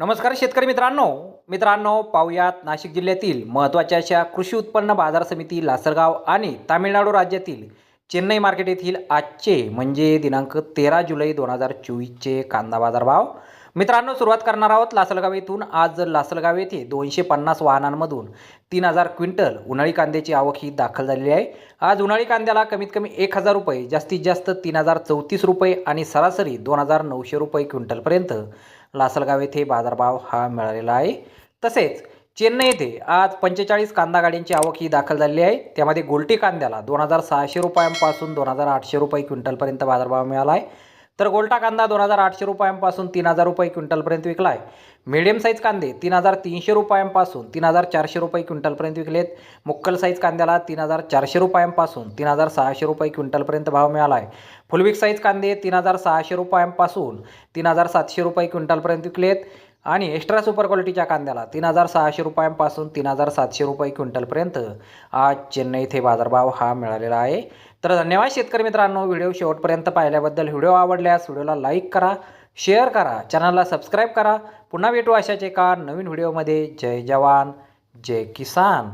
नमस्कार शेतकरी मित्रांनो. मित्रांनो पाहुयात नाशिक जिल्ह्यातील महत्त्वाच्या अशा कृषी उत्पन्न बाजार समिती लासलगाव आणि तामिळनाडू राज्यातील चेन्नई मार्केट येथील आजचे म्हणजे दिनांक तेरा जुलै दोन हजार चोवीसचे कांदा बाजार भाव मित्रांनो सुरुवात करणार आहोत लासलगाव येथून. आज लासलगाव येथे दोनशे पन्नास वाहनांमधून तीन हजार क्विंटल उन्हाळी कांद्याची आवक ही दाखल झालेली आहे. आज उन्हाळी कांद्याला कमीत कमी एक हजार रुपये जास्तीत जास्त तीन हजार चौतीस रुपये आणि सरासरी दोन हजार नऊशे रुपये क्विंटलपर्यंत लासलगाव येथे बाजारभाव हा मिळालेला आहे. तसेच चेन्नई येथे आज पंचेचाळीस कांदा गाड्यांची आवक ही दाखल झालेली आहे. त्यामध्ये गोलटी कांद्याला दोन हजार सहाशे रुपयांपासून दोन हजार आठशे रुपये क्विंटलपर्यंत बाजारभाव मिळाला आहे. तर गोलटा कांदा दोन हजार आठशे रुपयांपासून तीन हजार रुपये क्विंटलपर्यंत विकला आहे. मिडियम साईज कांदे तीन हजार तीनशे रुपयांपासून तीन हजार चारशे रुपये क्विंटलपर्यंत विकलेत. मुक्कल साईज कांद्याला तीन हजार चारशे रुपयांपासून तीन हजार सहाशे रुपये क्विंटलपर्यंत भाव मिळाला आहे. फुलविक साईज कांदे तीन हजार सहाशे रुपयांपासून तीन हजार सातशे रुपये क्विंटलपर्यंत विकलेत. आणि एक्स्ट्रा सुपर क्वालिटीच्या कांद्याला तीन हजार सहाशे रुपयांपासून तीन हजार सातशे रुपये क्विंटलपर्यंत आज चेन्नई येथे बाजारभाव हा मिळालेला आहे. तर धन्यवाद शेतकरी मित्रांनो व्हिडिओ शेवटपर्यंत पाहिल्याबद्दल. व्हिडिओ आवडल्यास व्हिडिओला लाईक करा शेअर करा चॅनलला सबस्क्राईब करा. पुन्हा भेटू अशाच एका नवीन व्हिडिओमध्ये. जय जवान जय किसान.